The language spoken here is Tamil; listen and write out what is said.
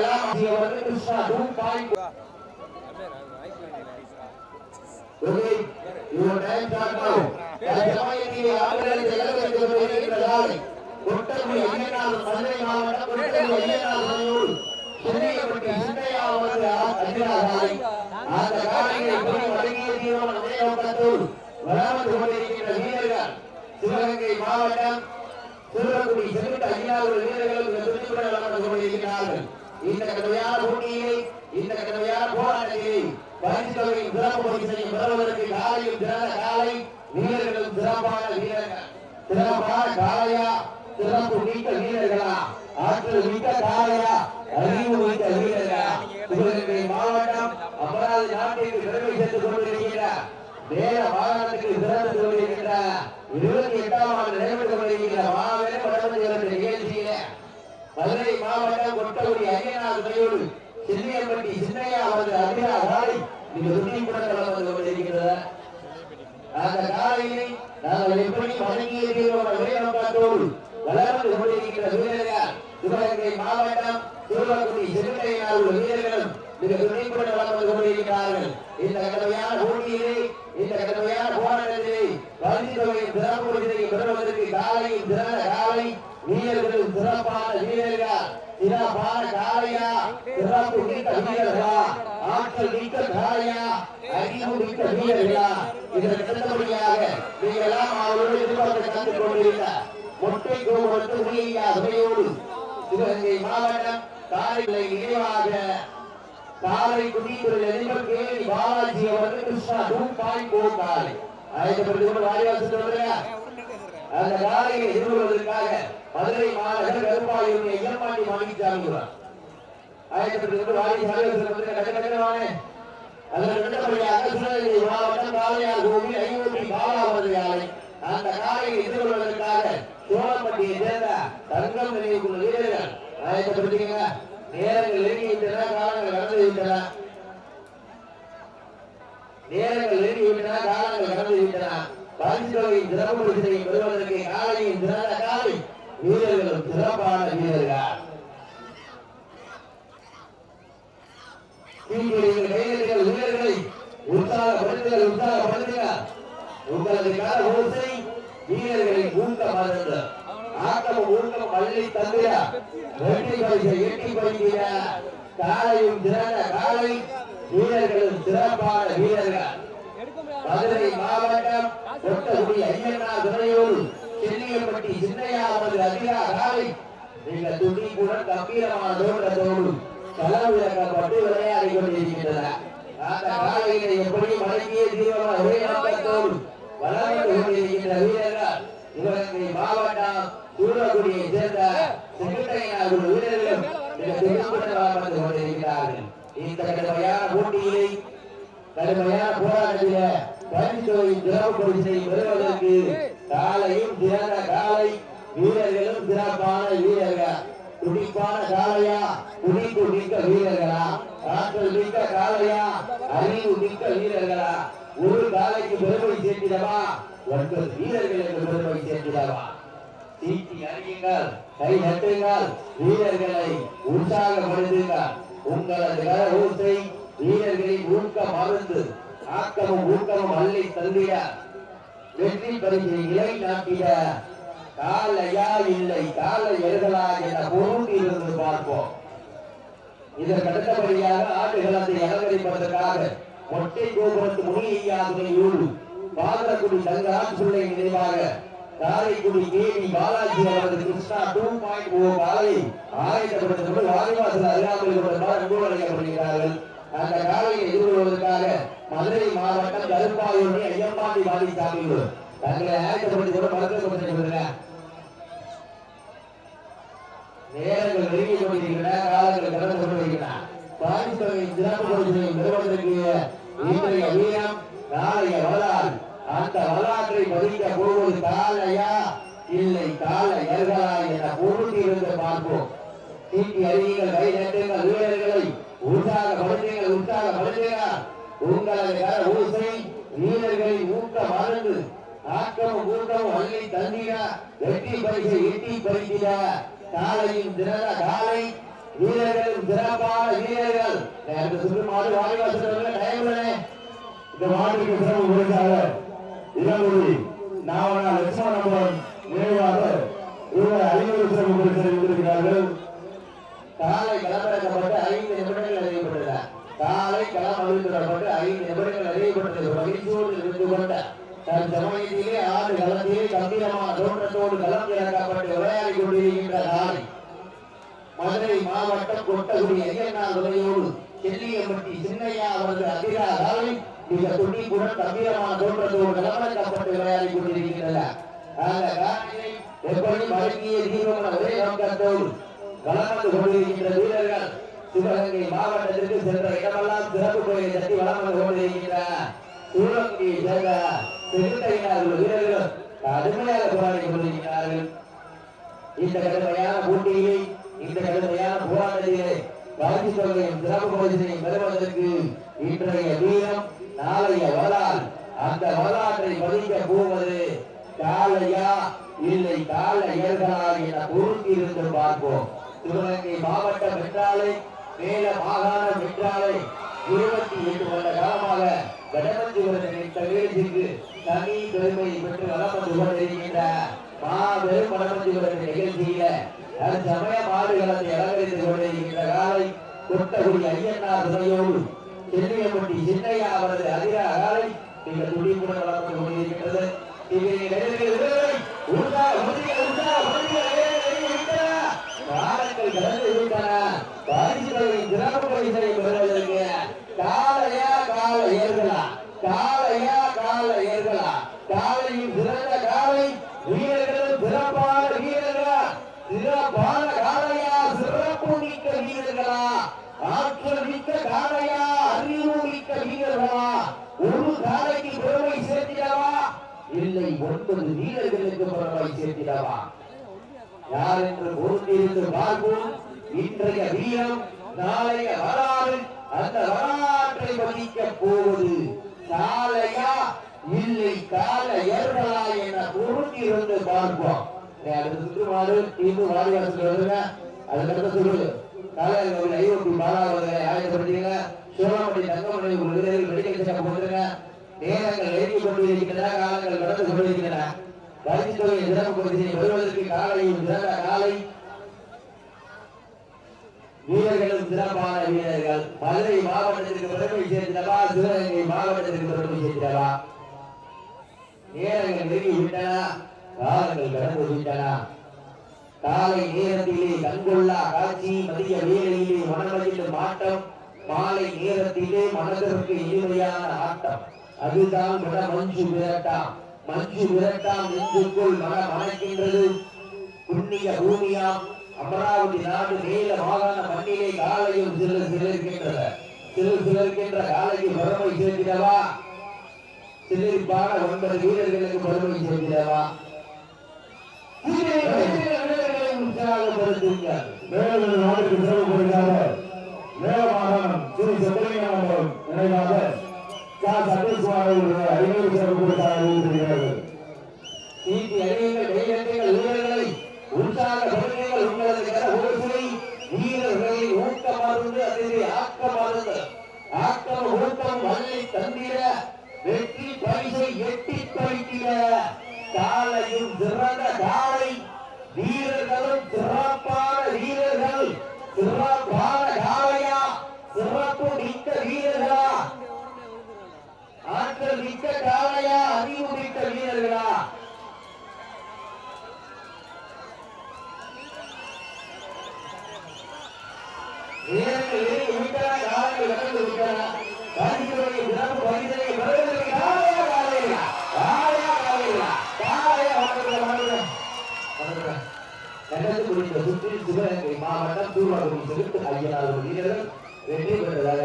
எல்லாம் மாவட்டம் சிவகங்கை ஐயனார் மலையூர் சென்னையப்பட்டி இந்த கடுமையான போட்டியிலே இந்த கடுமையான போராட்டத்திலே பரிசு தொகையின் சிறப்பு பரிசையும் பெறுவதற்கு காலையில் சிறந்த காலை வீரர்களும் சிறப்பான வீரர்கள். சிறப்பான காலையா சிறப்பு மிக்க வீரர்களா ஆற்றல் மிக்க காலையா அறிவு மிக்க வீரர்களா. சிவகங்கை மாவட்டம் அபராத நாட்டிற்கு பெருமை சேர்த்துக் கொண்டிருக்கிற வேத வாகனத்துக்கு சிறந்து கொண்டிருக்கிற இருபத்தி எட்டாம் ஆண்டு நடைபெற்றுக் கொண்டிருக்கிற மாபெரும் வடமதி நிகழ்ச்சியில மதுரை மாவட்டம் கொட்டகுடி ஐயனார் சின்னையப்பட்டி சின்னையா அவரது அதிகாரி நீங்க கூட வந்து அந்த நாங்கள் எப்படி வணங்கியிருக்கிறோம் ஒரே வளர்ந்து கொண்டிருக்கிற வீரர்கள் சிவகங்கை மாவட்டம் சிவகுடி உள்ள வீரர்களும் மிக துணைப்பட்டு வளர்ந்து கொண்டிருக்கிறார்கள். இந்த கடுமையான போட்டியிலே வீரர்கள் காலையா சிறப்பு மிக்க வீரர்களா ஆற்றல் மிக்க காலையா அறிவு மிக்க வீரர்களா இதற்கு அடுத்தபடியாக நீங்கள் எல்லாம் அவரோடு எதிர்பார்த்து கண்டு கொண்டிருந்த மொட்டை கோபுரத்து உரியா துணையோடு சிவகங்கை மாவட்டம் காலைகளை நினைவாக காலை குடித்துறை அதிபர் கேவி பாலாஜி அவர்கள் கிருஷ்ணா டூ பாயிண்ட் ஃபோர் காலை. ஆயத்தப்படுத்தி கொண்டு அந்த காலையை எதிர்கொள்வதற்காக மதுரை மாநகர் கருப்பாயூர் ஐயம்பாண்டி மாணிக்காமி ஆயத்தப்பட்டு வாரி சாலைகள் கட்ட கட்டவானே சிவகங்கை மாவட்டம் காளையார் கோவில் ஐநூற்றி பாலாவது ஆலை. அந்த காலையை எதிர்கொள்வதற்காக சோழப்பட்டியை சேர்ந்த தங்கம் நினைவுக்குள்ள வீரர்கள். ஆயத்தப்படுத்திக்கங்க. நேரங்கள் நெருங்கி காலங்கள் கடந்து விட்டன. நேரங்கள் நெருங்கி காலங்கள் கடந்து விட்டன. பரிசு சிறப்பு பெறுவதற்கு சிறந்த காலை வீரர்களும் சிறப்பான வீரர்கள் தீங்குறிகள் வீரர்களை உற்சாகப்படுத்துங்கள் உற்சாகப்படுத்துங்கள். உங்களது கால ஓசை வீரர்களை ஊக்க மறந்த ஆக்கமும் ஊக்கம் அள்ளி தந்திர வெற்றி பரிசை எட்டி பறிக்கிற காலையும் சிறந்த காலை வீரர்களும் சிறப்பான வீரர்கள். மதுரை மாவட்டம் ஐயனா சென்னியப்பட்டி சின்னையாவது அதிகாரி நீங்கள் துணிக்குடன் கம்பீரமான தோற்றத்தோடு களவிறக்கப்பட்டு விளையாடி கொண்டிருக்கின்றன அந்த காலையில எப்படி மடங்கிய தீவிரமான ஒரே நோக்கத்தோடு வளர்ந்து கொண்டிருக்கின்ற வீரர்கள் இவர்கள் மாவட்டம் தூரக்குடியை சேர்ந்த செங்கட்டையினார் வீரர்களும் மிக துணிப்புடன் வந்து கொண்டிருக்கிறார்கள். இந்த கடுமையான போட்டியிலே கடுமையான போராட்டத்தில பரிசுத்தொகையின் சிறப்பு பரிசை பெறுவதற்கு காலையும் திறந்த காலை வீரர்களும் சிறப்பான வீரர்கள். துடிப்பான காலையா துடிப்பு மிக்க வீரர்களா? ஆற்றல் மிக்க காலையா அறிவு மிக்க வீரர்களா? ஒரு காலைக்கு பெருமை சேர்க்கிறவா? ஒன்பது வீரர்களுக்கு பெருமை சேர்க்கிறவா? சீட்டி அறியுங்கள் கை நட்டுங்கள் வீரர்களை உற்சாகப்படுத்துங்கள். உங்களது கர ஊசை வீரர்களின் ஊக்கம் மருந்து ஆக்கமும் ஊக்கமும் அள்ளி தந்திட வெற்றி பரிசை இலை நாட்டிட காலையா இல்லை காலை எழுதலா என பொருள் இருந்து பார்ப்போம் இதற்கு அடுத்தபடியாக ஆடுகளத்தை அலங்கரிப்பதற்காக ஒட்டை கோபுரத்து முனியாதுரையோடு பாதகுடி தங்கராஜ் பிள்ளை நினைவாக காரைக்குடி கேவி பாலாஜி அவரது கிருஷ்ணா டூ பாயிண்ட் ஓ காலை ஆயத்தப்படுத்தப்பட்டு வாரிவாசல் அருகாமல் அன்பு வழங்கப்படுகிறார்கள் அந்த காலையை எதிர்கொள்வதற்காக மதுரை மாவட்டம் கருப்பாயூர் ஐயம்பாண்டி வாதி சாமிகள் தங்களை ஆயத்தப்படுத்தி கூட பலத்தை நேரங்கள் நெருங்கி கொண்டிருக்கின்றன காலங்கள் கடந்து கொண்டிருக்கின்றன பாரிசுவை சிறப்பு பரிசை நிறுவனத்திற்கு இன்றைய வீரம் நாளைய வரலாறு. அந்த வரலாற்றை பதிக்க போவது காலையா? இல்லை கால எர்களா என பொருட்டிலிருந்து பார்ப்போம். தீட்டி அறியுங்கள் கை நட்டுங்கள் வீரர்களை உற்சாக உற்சாகப்படுத்துங்கள் உங்களது கர ஊசை வீரர்களை ஊக்க மறந்து ஆக்கமும் ஊக்கமும் அள்ளி தந்திட வெற்றி பரிசை எட்டி பறிக்கிறா காலையின் திறந்த காலை. வீரர்களும் சிறப்பான வீரர்கள். எனக்கு சொல்லி மாடு வாய்வாசல் டைம்லனே இந்த மாட்டுக்கு சிறப்பு பரிசாக இளங்குடி நாவனா லட்சுமணபுரம் நினைவாக இவர் ஐநூறு சிறப்பு பரிசை காலை களமிறக்கப்பட்டு ஐந்து நிமிடங்கள் அறியப்பட்டது காலை களம் ஐந்து நிமிடங்கள் அறியப்பட்டது. மகிழ்ச்சியோடு இருந்து கொண்ட தன் சமயத்திலே ஆடு களத்திலே கம்பீரமான தோற்றத்தோடு களம் இறக்கப்பட்டு விளையாடி கொண்டிருக்கின்ற நாளை மதுரை மாவட்டம் கொட்டகுடி ஐயனார் துறையோடு செல்லியம்பட்டி சின்னையா அவரது அதிகாரி மிக துணிப்புடன் கம்பீரமான தோற்றத்தோடு களமிறக்கப்பட்டு விளையாடி கொண்டிருக்கின்றனர். அந்த காட்சியை எப்படி மருங்கிய தீவிரமான ஒரே நோக்கத்தோடு வளம் கொண்டிருக்கின்ற வீரர்கள் சிவகங்கை மாவட்டத்திற்கு சென்ற இடமெல்லாம் சிறப்பு கோயிலை தட்டி வளம் வந்து கொண்டிருக்கின்ற சிவகங்கையை சேர்ந்த செகுத்தையினர் வீரர்கள் கடுமையாக போராடி கொண்டிருக்கிறார்கள். இந்த கடுமையான போட்டியிலே இந்த கடுமையான போராட்டத்திலே வளர்ச்சி தொகையும் சிறப்பு பரிசினையும் பெறுவதற்கு இன்றைய வீரம் நாளைய வரலாறு. அந்த வரலாற்றை பதிக்க போவது காலையா இல்லை கால காலையர்களா என பொறுத்திருந்து பார்ப்போம். சிவகங்கை மாவட்டம் என்றாலே மேல மாகாண என்றாலே இருபத்தி எட்டு வருட காலமாக கடமஞ்சிவரன் என்ற நிகழ்ச்சிக்கு தனி பெருமை பெற்று வளம் வந்து கொண்டிருக்கின்ற மாபெரும் கடமஞ்சிவரன் நிகழ்ச்சியில தற்சமய மாடுகளத்தை அலங்கரித்துக் கொண்டிருக்கின்ற காலை கொட்டகுடி ஐயனார் துணையோடு செல்லியம்பட்டி சின்னையா அவரது அதிர காலை மிக துடிப்புடன் வளர்ந்து கொண்டிருக்கிறது இதை நிறைவேறுகிறது உற்சாக உறுதிய உற்சாக உறுதிய காலங்கள் கடந்து விட்டன பரிசுகளை சிறப்பு பரிசை பெறுவதற்கு காலையா கால ஏர்களா காலையா கால ஏர்களா காலையில் சிறந்த காலை வீரர்களும் சிறப்பான வீரர்களா? சிறப்பான காலையா சிறப்பு மிக்க வீரர்களா? ஆற்றல் மிக்க காலையா அறிவு மிக்க வீரர்களா? ஒரு காலைக்கு பெருமை சேர்த்திடவா? இல்லை ஒன்பது வீரர்களுக்கு பெருமை சேர்த்திடவா? யார் என்று பொறுத்திருந்து பார்ப்போம். இன்றைய வீரம் நாளைய வரலாறு அந்த வரலாற்றை வகிக்க போவது காலையா இல்லை கால ஏர்களா என பொறுத்திருந்து பார்ப்போம். அடுத்த சுற்றுமாறு தீர்வு வாரிவாசல் வருங்க அதுக்கடுத்த சொல்லு காலையில் ஐரோப்பி பாலாவதை ஆயத்தப்படுத்தீங்க சோழமணி தங்கமணி ஒரு விருதுகள் மெடிக்கல் செக்கப் கொடுத்துருங்க நேரங்கள் எழுதி கொண்டிருக்கின்றன காலங்கள் கடந்து கொண்டிருக்கின்றன. பரிசு தொகையை சிறப்பு பரிசினை பெறுவதற்கு காலையும் சிறந்த காலை வீரர்களும் சிறப்பான வீரர்கள். மதுரை மாவட்டத்திற்கு பெருமை சேர்ந்தவா சிவகங்கை மாவட்டத்திற்கு பெருமை சேர்ந்தவா நேரங்கள் நெருங்கி விட்டன காலங்கள் கடந்து விட்டன காலை நேரத்திலே கண்கொள்ளா காட்சி மதிய வேலையிலே மனமதியில் மாட்டம் மாலை நேரத்திலே மனதிற்கு இனிமையான ஆட்டம். அதுதான் மன மஞ்சு விரட்டாம். மஞ்சு விரட்டாம் நெஞ்சுக்குள் மன மணக்கின்றது புண்ணிய பூமியாம். அமராவதி நாடு நீல மாகாண மண்ணிலே காலையும் சிறு சிலிருக்கின்றன. சிறு சிலிருக்கின்ற காலைக்கு பெருமை சேர்க்கிறவா? சிலிர்ப்பான ஒன்பது வீரர்களுக்கு பெருமை சேர்க்கிறவா? மேலும் நாட்டுக்கு சிறப்பு பரிசாக மேல மாகாணம் திரு செப்பலிங்கபுரம் நினைவாக கா. அவர்கள் ஐநூறு சிறப்பு பரிசாக கொடுத்திருக்கிறார்கள் நீதி அறியுங்கள் சிறப்பான காலையா சிறப்பு மிக்க வீரர்களா ஆற்றல் மிக்க காளையா அறிவு மிக்க வீரர்களா வீரர்களே விட்டன காலங்கள் கடந்து விட்டன பரிசுகளை சிறப்பு பரிசனை பெறுவதற்கு காளையா காளையா காளையா காளையா காளையா வந்துடுங்க வந்துடுங்க வந்துடுங்க சிவகங்கை மாவட்டம் தூர்வாகுடி ஐயனார் வீரர்கள் வெற்றி பெற்றதாக